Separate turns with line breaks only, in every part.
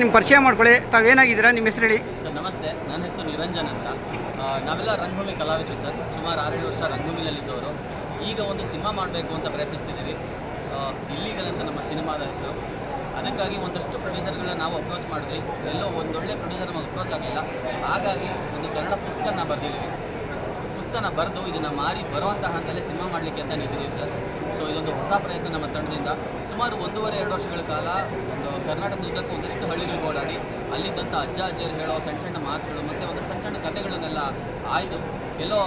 ನಿಮ್ಮ ಪರಿಚಯ ಮಾಡ್ಕೊಳ್ಳಿ. ತಾವೇನಾಗಿದ್ದೀರಾ ನಿಮ್ಮ ಹೆಸರು ಹೇಳಿ.
ಸರ್, ನಮಸ್ತೆ. ನನ್ನ ಹೆಸರು ನಿರಂಜನ್ ಅಂತ. ನಾವೆಲ್ಲ ರಂಗಭೂಮಿ ಕಲಾವಿದರು ಸರ್. ಸುಮಾರು ಆರೇಳು ವರ್ಷ ರಂಗಭೂಮಿಯಲ್ಲಿದ್ದವರು. ಈಗ ಒಂದು ಸಿನಿಮಾ ಮಾಡಬೇಕು ಅಂತ ಪ್ರಯತ್ನಿಸ್ತಿದ್ದೀವಿ. ಇಲ್ಲಿಗಲ್ ಅಂತ ನಮ್ಮ ಸಿನಿಮಾದ ಹೆಸರು. ಅದಕ್ಕಾಗಿ ಒಂದಷ್ಟು ಪ್ರೊಡ್ಯೂಸರ್ಗಳನ್ನ ನಾವು ಅಪ್ರೋಚ್ ಮಾಡಿದ್ವಿ. ಎಲ್ಲೋ ಒಂದೊಳ್ಳೆ ಪ್ರೊಡ್ಯೂಸರ್ ನಮಗೆ ಅಪ್ರೋಚ್ ಆಗಲಿಲ್ಲ. ಹಾಗಾಗಿ ಒಂದು ಕನ್ನಡ ಪುಸ್ತಕ ನಾವು ಬರೆದಿದ್ದೀವಿ. ಪುಸ್ತಕನ ಬರೆದು ಇದನ್ನು ಮಾರಿ ಬರುವಂಥ ಹಂತದಲ್ಲೇ ಸಿನಿಮಾ ಮಾಡಲಿಕ್ಕೆ ಅಂತ ನಿಂತಿದ್ದೀವಿ ಸರ್. ಸೊ ಇದೊಂದು ಹೊಸ ಪ್ರಯತ್ನ ನಮ್ಮ ತಂಡದಿಂದ. ಸುಮಾರು ಒಂದೂವರೆ, ಎರಡು ವರ್ಷಗಳ ಕಾಲ ಒಂದು ಕರ್ನಾಟಕದುದ್ದಕ್ಕೂ ಒಂದಷ್ಟು ಹಳ್ಳಿಗಳಿಗೆ ಓಡಾಡಿ, ಅಲ್ಲಿದ್ದಂಥ ಅಜ್ಜ, ಅಜ್ಜಿಯರು ಹೇಳೋ ಸಣ್ಣ ಸಣ್ಣ ಮಾತುಗಳು ಮತ್ತು ಒಂದು ಸಣ್ಣ ಸಣ್ಣ ಕಥೆಗಳನ್ನೆಲ್ಲ ಆಯ್ದು, ಎಲ್ಲೋ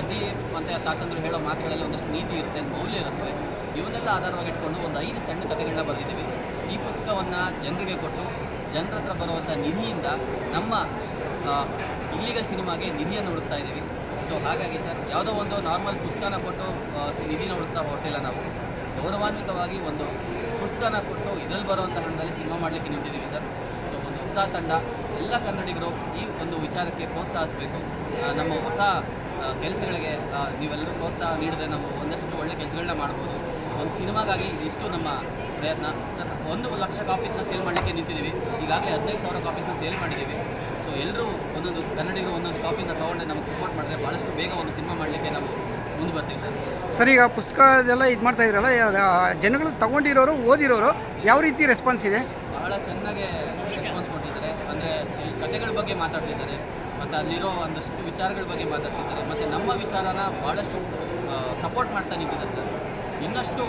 ಅಜ್ಜಿ ಮತ್ತು ತಾತಂದರು ಹೇಳೋ ಮಾತುಗಳಲ್ಲಿ ಒಂದಷ್ಟು ನೀತಿ ಇರುತ್ತೆ ಮೌಲ್ಯ ಇರುತ್ತವೆ. ಇವನ್ನೆಲ್ಲ ಆಧಾರವಾಗಿಟ್ಕೊಂಡು ಒಂದು ಐದು ಸಣ್ಣ ಕಥೆಗಳನ್ನ ಬರೆದಿದ್ದೀವಿ. ಈ ಪುಸ್ತಕವನ್ನು ಜನರಿಗೆ ಕೊಟ್ಟು, ಜನರ ಹತ್ರ ಬರುವಂಥ ನಿಧಿಯಿಂದ ನಮ್ಮ ಇಲ್ಲಿಗಲ್ ಸಿನಿಮಾಗೆ ನಿಧಿಯನ್ನು ಹುಡುಕ್ತಾ ಇದ್ದೀವಿ. ಸೊ ಹಾಗಾಗಿ ಸರ್, ಯಾವುದೋ ಒಂದು ನಾರ್ಮಲ್ ಪುಸ್ತಕನ ಕೊಟ್ಟು ನಿಧಿನ ಹುಡುಕ್ತಾ ಹೊರಟಿಲ್ಲ ನಾವು. ಗೌರವಾನ್ವಿತವಾಗಿ ಒಂದು ಪುಸ್ತಕನ ಕೊಟ್ಟು ಇದರಲ್ಲಿ ಬರುವಂಥ ಹಣದಲ್ಲಿ ಸಿನಿಮಾ ಮಾಡಲಿಕ್ಕೆ ನಿಂತಿದ್ದೀವಿ ಸರ್. ಸೊ ಒಂದು ಹೊಸ ತಂಡ, ಎಲ್ಲ ಕನ್ನಡಿಗರು ಈ ಒಂದು ವಿಚಾರಕ್ಕೆ ಪ್ರೋತ್ಸಾಹಿಸಬೇಕು. ನಮ್ಮ ಹೊಸ ಕೆಲಸಗಳಿಗೆ ನೀವೆಲ್ಲರೂ ಪ್ರೋತ್ಸಾಹ ನೀಡಿದ್ರೆ ನಾವು ಒಂದಷ್ಟು ಒಳ್ಳೆ ಕೆಲಸಗಳನ್ನ ಮಾಡ್ಬೋದು. ಒಂದು ಸಿನಿಮಾಗಾಗಿ ಇಷ್ಟು ನಮ್ಮ ಪ್ರಯತ್ನ. ಸರ್, ಒಂದು ಲಕ್ಷ ಕಾಪೀಸ್ನ ಸೇಲ್ ಮಾಡಲಿಕ್ಕೆ ನಿಂತಿದ್ದೀವಿ. ಈಗಾಗಲೇ ಹದಿನೈದು ಸಾವಿರ ಕಾಪೀಸ್ನ ಸೇಲ್ ಮಾಡಿದ್ದೀವಿ. ಸೊ ಎಲ್ಲರೂ ಒಂದೊಂದು ಕನ್ನಡಿಗರು ಒಂದೊಂದು ಕಾಪಿನ ತೊಗೊಂಡು ನಮಗೆ ಸಪೋರ್ಟ್ ಮಾಡಿದ್ರೆ ಭಾಳಷ್ಟು ಬೇಗ ಒಂದು ಸಿನಿಮಾ ಮಾಡಲಿಕ್ಕೆ ನಾವು ಮುಂದೆ ಬರ್ತೀವಿ ಸರ್.
ಸರ್ ಈಗ ಪುಸ್ತಕದೆಲ್ಲ ಇದು ಮಾಡ್ತಾ ಇದ್ರಲ್ಲ ಜನಗಳು ತಗೊಂಡಿರೋರು ಓದಿರೋರು ಯಾವ ರೀತಿ ರೆಸ್ಪಾನ್ಸ್ ಇದೆ?
ಬಹಳ ಚೆನ್ನಾಗಿ ರೆಸ್ಪಾನ್ಸ್ ಕೊಟ್ಟಿದ್ದಾರೆ. ಅಂದರೆ ಈ ಕಥೆಗಳ ಬಗ್ಗೆ ಮಾತಾಡ್ತಿದ್ದಾರೆ ಮತ್ತು ಅಲ್ಲಿರೋ ಒಂದಷ್ಟು ವಿಚಾರಗಳ ಬಗ್ಗೆ ಮಾತಾಡ್ತಿದ್ದಾರೆ ಮತ್ತು ನಮ್ಮ ವಿಚಾರನ ಭಾಳಷ್ಟು ಸಪೋರ್ಟ್ ಮಾಡ್ತಾ ನಿಂತಿದ್ದಾರೆ ಸರ್. ಇನ್ನಷ್ಟು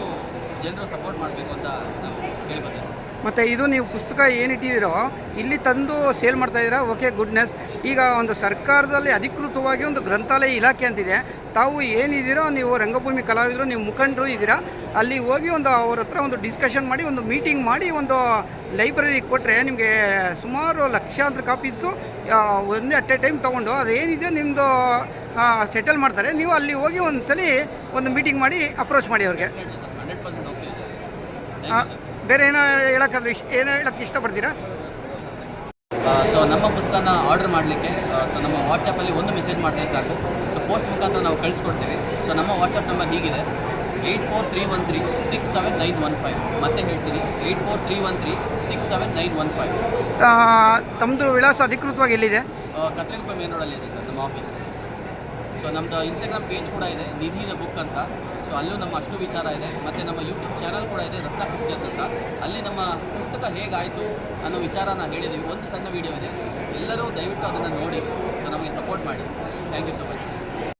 ಜನರು ಸಪೋರ್ಟ್ ಮಾಡಬೇಕು ಅಂತ ನಾವು ಕೇಳ್ಕೊತೀವಿ.
ಮತ್ತು ಇದು ನೀವು ಪುಸ್ತಕ ಏನು ಇಟ್ಟಿದ್ದೀರೋ ಇಲ್ಲಿ ತಂದು ಸೇಲ್ ಮಾಡ್ತಾ ಇದ್ದೀರಾ? ಓಕೆ ಗುಡ್ನೆಸ್ ಈಗ ಒಂದು ಸರ್ಕಾರದಲ್ಲಿ ಅಧಿಕೃತವಾಗಿ ಒಂದು ಗ್ರಂಥಾಲಯ ಇಲಾಖೆ ಅಂತಿದೆ. ತಾವು ಏನಿದ್ದೀರೋ ನೀವು ರಂಗಭೂಮಿ ಕಲಾವಿದರು ನೀವು ಮುಖಂಡರು ಇದ್ದೀರಾ? ಅಲ್ಲಿ ಹೋಗಿ ಒಂದು ಅವ್ರ ಹತ್ರ ಒಂದು ಡಿಸ್ಕಷನ್ ಮಾಡಿ ಒಂದು ಮೀಟಿಂಗ್ ಮಾಡಿ ಒಂದು ಲೈಬ್ರರಿ ಕೊಟ್ಟರೆ ನಿಮಗೆ ಸುಮಾರು ಲಕ್ಷಾಂತರ ಕಾಪೀಸು ಒಂದೇ ಅಟ್ ಎ ಟೈಮ್ ತೊಗೊಂಡು ಅದೇನಿದೆ ನಿಮ್ಮದು ಸೆಟಲ್ ಮಾಡ್ತಾರೆ. ನೀವು ಅಲ್ಲಿ ಹೋಗಿ ಒಂದು ಸಲ ಒಂದು ಮೀಟಿಂಗ್ ಮಾಡಿ ಅಪ್ರೋಚ್ ಮಾಡಿ ಅವ್ರಿಗೆ. ಬೇರೆ ಏನೋ ಹೇಳೋಕ್ಕಾದ್ರೆ ಇಷ್ಟ ಏನೋ ಹೇಳಕ್ಕೆ ಇಷ್ಟಪಡ್ತೀರಾ?
ಸೊ ನಮ್ಮ ಪುಸ್ತಕನ ಆರ್ಡರ್ ಮಾಡಲಿಕ್ಕೆ ಸೊ ನಮ್ಮ ವಾಟ್ಸಪ್ಪಲ್ಲಿ ಒಂದು ಮೆಸೇಜ್ ಮಾಡಿದ್ರೆ ಸಾಕು. ಸೊ ಪೋಸ್ಟ್ ಮುಖಾಂತರ ನಾವು ಕಳಿಸ್ಕೊಡ್ತೀವಿ. ಸೊ ನಮ್ಮ ವಾಟ್ಸಪ್ ನಂಬರ್ ಹೀಗಿದೆ. Eight four three one three six seven nine one five ಮತ್ತೆ ಹೇಳ್ತೀನಿ eight four three one three six seven nine one five
ತಮ್ಮದು ವಿಳಾಸ ಅಧಿಕೃತವಾಗಿ ಎಲ್ಲಿದೆ?
ಕತ್ರಿಗುಪ್ಪ ಮೇನ್ ರೋಡಲ್ಲಿ ಇದೆ ಸರ್ ನಮ್ಮ ಆಫೀಸ್ ಸೊ ನಮ್ಮದು ಇನ್ಸ್ಟಾಗ್ರಾಮ್ ಪೇಜ್ ಕೂಡ ಇದೆ ನಿಧಿ ದ ಬುಕ್ ಅಂತ. ಸೊ ಅಲ್ಲೂ ನಮ್ಮ ಅಷ್ಟು ವಿಚಾರ ಇದೆ. ಮತ್ತು ನಮ್ಮ ಯೂಟ್ಯೂಬ್ ಚಾನಲ್ ಕೂಡ ಇದೆ, ರತ್ನ ಪಿಕ್ಚರ್ಸ್ ಅಂತ. ಅಲ್ಲಿ ನಮ್ಮ ಪುಸ್ತಕ ಹೇಗಾಯಿತು ಅನ್ನೋ ವಿಚಾರನ ಹೇಳಿದ್ದೀವಿ ಒಂದು ಸಣ್ಣ ವಿಡಿಯೋ ಇದೆ. ಎಲ್ಲರೂ ದಯವಿಟ್ಟು ಅದನ್ನು ನೋಡಿ, ಸೊ, ನಮಗೆ ಸಪೋರ್ಟ್ ಮಾಡಿ. Thank you so much